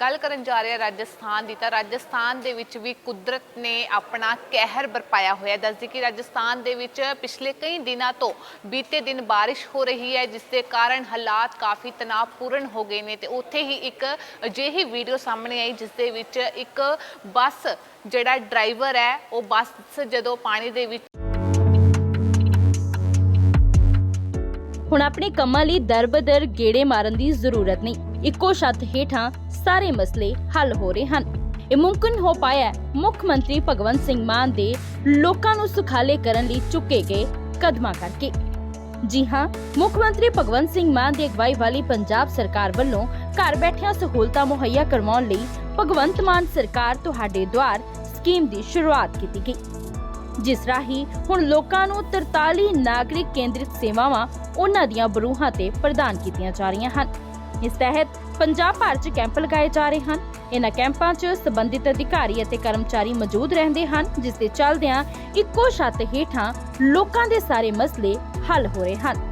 ਗੱਲ ਕਰਨ ਜਾ ਰਹੇ ਹਾਂ ਰਾਜਸਥਾਨ ਦੀ, ਤਾਂ ਰਾਜਸਥਾਨ ਦੇ ਵਿੱਚ ਵੀ ਕੁਦਰਤ ਨੇ ਆਪਣਾ ਕਹਿਰ ਬਰਪਾਇਆ ਹੋਇਆ। ਦੱਸਦੀ ਕਿ ਰਾਜਸਥਾਨ ਦੇ ਵਿੱਚ ਪਿਛਲੇ ਕਈ ਦਿਨਾਂ ਤੋਂ ਬੀਤੇ ਦਿਨ ਬਾਰਿਸ਼ ਹੋ ਰਹੀ ਹੈ, ਜਿਸ ਦੇ ਕਾਰਨ ਹਾਲਾਤ ਕਾਫੀ ਤਣਾਅਪੂਰਨ ਹੋ ਗਏ ਨੇ ਤੇ ਉੱਥੇ ਹੀ ਇੱਕ ਅਜਿਹੀ ਵੀਡੀਓ ਸਾਹਮਣੇ ਆਈ, ਜਿਸ ਦੇ ਵਿੱਚ ਇੱਕ ਬੱਸ ਜਿਹੜਾ ਡਰਾਈਵਰ ਹੈ, ਉਹ ਬੱਸ ਜਦੋਂ ਪਾਣੀ ਦੇ ਵਿੱਚ ਹੁਣ ਆਪਣੇ ਕੰਮਾਂ ਲਈ ਦਰਬਦਰ ਗੇੜੇ ਮਾਰਨ ਦੀ ਜ਼ਰੂਰਤ ਨਹੀਂ। ਇੱਕੋ ਛੱਤ ਹੇਠਾਂ ਸਾਰੇ ਮਸਲੇ ਹੱਲ ਹੋ ਰਹੇ ਹਨ। ਇਹ ਮੁਮਕਿਨ ਹੋ ਪਾਇਆ ਮੁੱਖ ਮੰਤਰੀ ਭਗਵੰਤ ਸਿੰਘ ਮਾਨ ਦੇ ਲੋਕਾਂ ਨੂੰ ਸੁਖਾਲੇ ਕਰਨ ਲਈ ਚੁੱਕੇ ਗਏ ਕਦਮਾਂ ਕਰਕੇ। ਜੀ ਹਾਂ, ਮੁੱਖ ਮੰਤਰੀ ਭਗਵੰਤ ਸਿੰਘ ਮਾਨ ਦੀ ਅਗਵਾਈ ਵਾਲੀ ਪੰਜਾਬ ਸਰਕਾਰ ਵੱਲੋਂ ਘਰ ਬੈਠਿਆਂ ਸਹੂਲਤਾਂ ਮੁਹੱਈਆ ਕਰਵਾਉਣ ਲਈ ਭਗਵੰਤ ਮਾਨ ਸਰਕਾਰ ਤੁਹਾਡੇ ਦੁਆਰ ਸਕੀਮ ਦੀ ਸ਼ੁਰੂਆਤ ਕੀਤੀ ਗਈ। ਜਿਸ ਰਾਹੀਂ ਹੁਣ ਲੋਕਾਂ ਨੂੰ 43 ਨਾਗਰਿਕ ਕੇਂਦਰਿਤ ਸੇਵਾਵਾਂ ਉਹਨਾਂ ਦੀਆਂ ਬਰੂਹਾਂ ਤੇ ਪ੍ਰਦਾਨ ਕੀਤੀਆਂ ਜਾ ਰਹੀਆਂ ਹਨ। ਇਸ ਤਹਿਤ ਪੰਜਾਬ ਭਰ 'ਚ ਕੈਂਪ ਲਗਾਏ ਜਾ ਰਹੇ ਹਨ। ਇਹਨਾਂ ਕੈਂਪਾਂ 'ਚ ਸੰਬੰਧਿਤ ਅਧਿਕਾਰੀ ਅਤੇ ਕਰਮਚਾਰੀ ਮੌਜੂਦ ਰਹਿੰਦੇ ਹਨ, ਜਿਸ ਦੇ ਚੱਲਦਿਆਂ ਇੱਕੋ ਛੱਤ ਹੇਠਾਂ ਲੋਕਾਂ ਦੇ ਸਾਰੇ ਮਸਲੇ ਹੱਲ ਹੋ ਰਹੇ ਹਨ।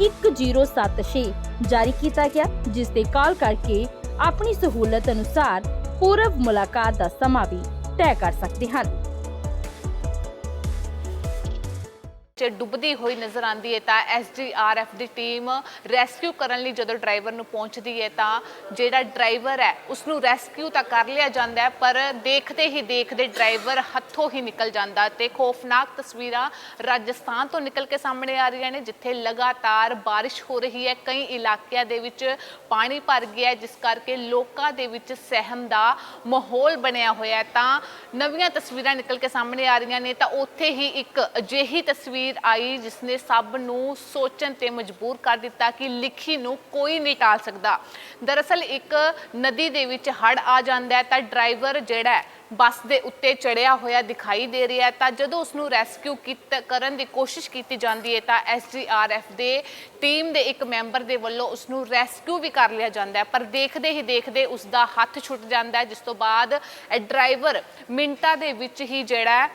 1076 ਜਾਰੀ ਕੀਤਾ ਗਿਆ, ਜਿਸ ਤੇ ਕਾਲ ਕਰਕੇ ਆਪਣੀ ਸਹੂਲਤ ਅਨੁਸਾਰ ਪੂਰਵ ਮੁਲਾਕਾਤ ਦਾ ਸਮਾਂ ਵੀ ਤੈਅ ਕਰ ਸਕਦੇ ਹਨ। ਚ ਡੁੱਬਦੀ ਹੋਈ ਨਜ਼ਰ ਆਉਂਦੀ ਹੈ ਤਾਂ ਐਸਡੀਆਰਐਫ ਦੀ ਟੀਮ ਰੈਸਕਿਊ ਕਰਨ ਲਈ ਜਦੋਂ ਡਰਾਈਵਰ ਨੂੰ ਪਹੁੰਚਦੀ ਹੈ ਤਾਂ ਜਿਹੜਾ ਡਰਾਈਵਰ ਹੈ ਉਸ ਨੂੰ ਰੈਸਕਿਊ ਤਾਂ ਕਰ ਲਿਆ ਜਾਂਦਾ ਹੈ, ਪਰ ਦੇਖਦੇ ਹੀ ਦੇਖਦੇ ਡਰਾਈਵਰ ਹੱਥੋਂ ਹੀ ਨਿਕਲ ਜਾਂਦਾ ਤੇ ਖੌਫਨਾਕ ਤਸਵੀਰਾਂ ਰਾਜਸਥਾਨ ਤੋਂ ਨਿਕਲ ਕੇ ਸਾਹਮਣੇ ਆ ਰਹੀਆਂ ਨੇ, ਜਿੱਥੇ ਲਗਾਤਾਰ ਬਾਰਿਸ਼ ਹੋ ਰਹੀ ਹੈ। ਕਈ ਇਲਾਕਿਆਂ ਦੇ ਵਿੱਚ ਪਾਣੀ ਭਰ ਗਿਆ ਜਿਸ ਕਰਕੇ ਲੋਕਾਂ ਦੇ ਵਿੱਚ ਸਹਿਮ ਦਾ ਮਾਹੌਲ ਬਣਿਆ ਹੋਇਆ ਤਾਂ ਨਵੀਆਂ ਤਸਵੀਰਾਂ ਨਿਕਲ ਕੇ ਸਾਹਮਣੇ ਆ ਰਹੀਆਂ ਨੇ ਤਾਂ ਉੱਥੇ ਹੀ ਇੱਕ ਅਜਿਹੀ ਤਸਵੀਰ ਆਈ ਜਿਸ ਨੇ ਸਭ ਨੂੰ ਸੋਚਣ ਤੇ ਮਜਬੂਰ ਕਰ ਦਿੱਤਾ ਕਿ ਲਿਖੀ ਨੂੰ ਕੋਈ ਨਹੀਂ ਟਾਲ ਸਕਦਾ। ਦਰਅਸਲ ਇੱਕ ਨਦੀ ਦੇ ਵਿੱਚ ਹੜ ਆ ਜਾਂਦਾ ਹੈ ਤਾਂ ਡਰਾਈਵਰ ਜਿਹੜਾ ਬੱਸ ਦੇ ਉੱਤੇ ਚੜਿਆ ਹੋਇਆ ਦਿਖਾਈ ਦੇ ਰਿਹਾ ਤਾਂ ਜਦੋਂ ਉਸ ਨੂੰ ਰੈਸਕਿਊ ਕੀਤਾ ਕਰਨ ਦੀ ਕੋਸ਼ਿਸ਼ ਕੀਤੀ ਜਾਂਦੀ ਹੈ, ਤਾਂ ਐਸਡੀਆਰਐਫ ਦੇ ਟੀਮ ਦੇ ਇੱਕ ਮੈਂਬਰ ਦੇ ਵੱਲੋਂ ਉਸ ਨੂੰ ਰੈਸਕਿਊ ਵੀ ਕਰ ਲਿਆ ਜਾਂਦਾ ਹੈ। ਪਰ ਦੇਖਦੇ ਹੀ ਦੇਖਦੇ ਉਸ ਦਾ ਹੱਥ ਛੁੱਟ ਜਾਂਦਾ ਹੈ, ਜਿਸ ਤੋਂ ਬਾਅਦ ਇਹ ਡਰਾਈਵਰ ਮਿੰਟਾਂ ਦੇ ਵਿੱਚ ਹੀ ਜਿਹੜਾ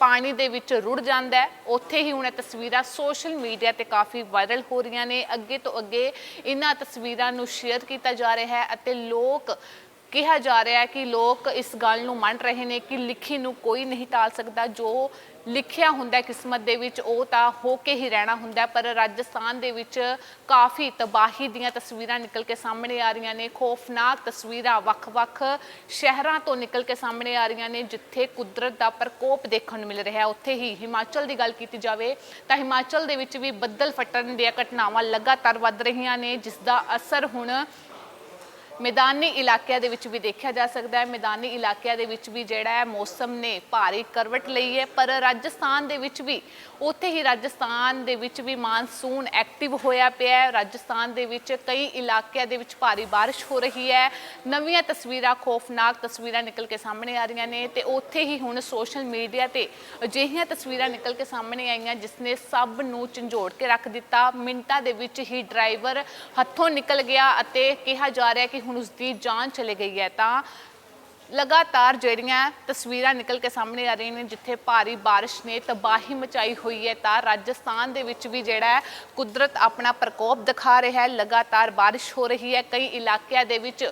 ਪਾਣੀ ਦੇ ਵਿੱਚ ਰੁੜ ਜਾਂਦਾ ਉੱਥੇ ਹੀ ਹੁਣ ਇਹ ਤਸਵੀਰਾਂ ਸੋਸ਼ਲ ਮੀਡੀਆ ਤੇ ਕਾਫੀ ਵਾਇਰਲ ਹੋ ਰਹੀਆਂ ਨੇ। ਅੱਗੇ ਤੋਂ ਅੱਗੇ ਇਹਨਾਂ ਤਸਵੀਰਾਂ ਨੂੰ ਸ਼ੇਅਰ ਕੀਤਾ ਜਾ ਰਿਹਾ ਹੈ ਅਤੇ ਲੋਕ ਕਿਹਾ ਜਾ ਰਿਹਾ ਹੈ ਕਿ ਲੋਕ ਇਸ ਗੱਲ ਨੂੰ ਮੰਨ ਰਹੇ ਨੇ ਕਿ ਲਿਖੀ ਨੂੰ ਕੋਈ ਨਹੀਂ ਟਾਲ ਸਕਦਾ। ਜੋ ਲਿਖਿਆ ਹੁੰਦਾ ਕਿਸਮਤ ਦੇ ਵਿੱਚ, ਉਹ ਤਾਂ ਹੋ ਕੇ ਹੀ ਰਹਿਣਾ ਹੁੰਦਾ ਪਰ ਰਾਜਸਥਾਨ ਦੇ ਵਿੱਚ ਕਾਫੀ ਤਬਾਹੀ ਦੀਆਂ ਤਸਵੀਰਾਂ ਨਿਕਲ ਕੇ ਸਾਹਮਣੇ ਆ ਰਹੀਆਂ ਨੇ। ਖੌਫਨਾਕ ਤਸਵੀਰਾਂ ਵੱਖ-ਵੱਖ ਸ਼ਹਿਰਾਂ ਤੋਂ ਨਿਕਲ ਕੇ ਸਾਹਮਣੇ ਆ ਰਹੀਆਂ ਨੇ, ਜਿੱਥੇ ਕੁਦਰਤ ਦਾ ਪ੍ਰਕੋਪ ਦੇਖਣ ਨੂੰ ਮਿਲ ਰਿਹਾ ਉੱਥੇ ਹੀ ਹਿਮਾਚਲ ਦੀ ਗੱਲ ਕੀਤੀ ਜਾਵੇ ਤਾਂ ਹਿਮਾਚਲ ਦੇ ਵਿੱਚ ਵੀ ਬੱਦਲ ਫਟਣ ਦੀਆਂ ਘਟਨਾਵਾਂ ਲਗਾਤਾਰ ਵੱਧ ਰਹੀਆਂ ਨੇ, ਜਿਸ ਦਾ ਅਸਰ ਹੁਣ ਮੈਦਾਨੀ ਇਲਾਕਿਆਂ ਦੇ ਵਿੱਚ ਵੀ ਦੇਖਿਆ ਜਾ ਸਕਦਾ ਹੈ। ਮੈਦਾਨੀ ਇਲਾਕਿਆਂ ਦੇ ਵਿੱਚ ਵੀ ਜਿਹੜਾ ਹੈ, ਮੌਸਮ ਨੇ ਭਾਰੀ ਕਰਵਟ ਲਈ ਹੈ। ਪਰ ਰਾਜਸਥਾਨ ਦੇ ਵਿੱਚ ਵੀ, ਉੱਥੇ ਹੀ ਰਾਜਸਥਾਨ ਦੇ ਵਿੱਚ ਵੀ ਮਾਨਸੂਨ ਐਕਟਿਵ ਹੋਇਆ ਪਿਆ ਹੈ। ਰਾਜਸਥਾਨ ਦੇ ਵਿੱਚ ਕਈ ਇਲਾਕਿਆਂ ਦੇ ਵਿੱਚ ਭਾਰੀ ਬਾਰਿਸ਼ ਹੋ ਰਹੀ ਹੈ। ਨਵੀਆਂ ਤਸਵੀਰਾਂ, ਖੌਫਨਾਕ ਤਸਵੀਰਾਂ ਨਿਕਲ ਕੇ ਸਾਹਮਣੇ ਆ ਰਹੀਆਂ ਨੇ ਤੇ ਉੱਥੇ ਹੀ ਹੁਣ ਸੋਸ਼ਲ ਮੀਡੀਆ ਤੇ ਅਜਿਹੀਆਂ ਤਸਵੀਰਾਂ ਨਿਕਲ ਕੇ ਸਾਹਮਣੇ ਆਈਆਂ, ਜਿਸ ਨੇ ਸਭ ਨੂੰ ਝੰਜੋੜ ਕੇ ਰੱਖ ਦਿੱਤਾ। ਮਿੰਟਾਂ ਦੇ ਵਿੱਚ ਹੀ ਡਰਾਈਵਰ ਹੱਥੋਂ ਨਿਕਲ ਗਿਆ ਅਤੇ ਕਿਹਾ ਜਾ ਰਿਹਾ ਕਿ ਹੁਣ ਉਸ ਦੀ ਜਾਨ ਚਲੇ ਗਈ ਹੈ ਤਾਂ ਲਗਾਤਾਰ ਜਿਹੜੀਆਂ ਤਸਵੀਰਾਂ ਨਿਕਲ ਕੇ ਸਾਹਮਣੇ ਆ ਰਹੀਆਂ ਨੇ, ਜਿੱਥੇ ਭਾਰੀ ਬਾਰਿਸ਼ ਨੇ, ਤਬਾਹੀ ਮਚਾਈ ਹੋਈ ਹੈ ਤਾਂ ਰਾਜਸਥਾਨ ਦੇ ਵਿੱਚ ਵੀ ਜਿਹੜਾ ਹੈ ਕੁਦਰਤ ਆਪਣਾ ਪ੍ਰਕੋਪ ਦਿਖਾ ਰਿਹਾ ਹੈ। ਲਗਾਤਾਰ ਬਾਰਿਸ਼ ਹੋ ਰਹੀ ਹੈ। ਕਈ ਇਲਾਕਿਆਂ ਦੇ ਵਿੱਚ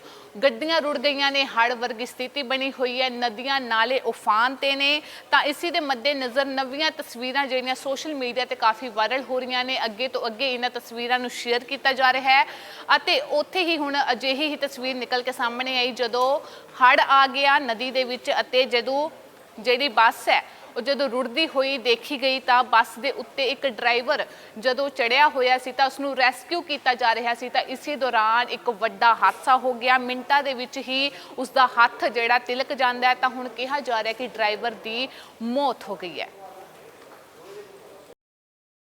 ਗੱਡੀਆਂ ਰੁੜ ਗਈਆਂ ਨੇ, ਹੜ੍ਹ ਵਰਗੀ ਸਥਿਤੀ ਬਣੀ ਹੋਈ ਹੈ, ਨਦੀਆਂ, ਨਾਲੇ ਉਫਾਨ ਤੇ ਨੇ। ਤਾਂ ਇਸੇ ਦੇ ਮੱਦੇ ਨਜ਼ਰ ਨਵੀਆਂ ਤਸਵੀਰਾਂ ਜਿਹੜੀਆਂ ਸੋਸ਼ਲ ਮੀਡੀਆ ਤੇ ਕਾਫੀ ਵਾਇਰਲ ਹੋ ਰਹੀਆਂ ਨੇ, ਅੱਗੇ ਤੋਂ ਅੱਗੇ ਇਹਨਾਂ ਤਸਵੀਰਾਂ ਨੂੰ ਸ਼ੇਅਰ ਕੀਤਾ ਜਾ ਰਿਹਾ ਹੈ। ਅਤੇ ਉੱਥੇ ਹੀ ਹੁਣ ਅਜਿਹੀ ਹੀ ਤਸਵੀਰ ਨਿਕਲ ਕੇ ਸਾਹਮਣੇ ਆਈ ਜਦੋਂ ਹੜ੍ਹ ਆ ਗਿਆ ਨਦੀ ਦੇ ਵਿੱਚ ਅਤੇ ਜਦੋਂ ਜਿਹੜੀ ਬੱਸ ਹੈ ਉਹ ਜਦੋਂ ਰੁੜਦੀ ਹੋਈ ਦੇਖੀ ਗਈ ਤਾਂ ਬੱਸ ਦੇ ਉੱਤੇ ਇੱਕ ਡਰਾਈਵਰ ਜਦੋਂ ਚੜਿਆ ਹੋਇਆ ਸੀ ਤਾਂ ਉਸ ਨੂੰ ਰੈਸਕਿਊ ਕੀਤਾ ਜਾ ਰਿਹਾ ਸੀ ਤਾਂ ਇਸੇ ਦੌਰਾਨ ਇੱਕ ਵੱਡਾ ਹਾਦਸਾ ਹੋ ਗਿਆ। ਮਿੰਟਾਂ ਦੇ ਵਿੱਚ ਹੀ ਉਸ ਦਾ ਹੱਥ ਜਿਹੜਾ ਤਿਲਕ ਜਾਂਦਾ ਹੈ ਤਾਂ ਹੁਣ ਕਿਹਾ ਜਾ ਰਿਹਾ ਕਿ ਡਰਾਈਵਰ ਦੀ ਮੌਤ ਹੋ ਗਈ ਹੈ।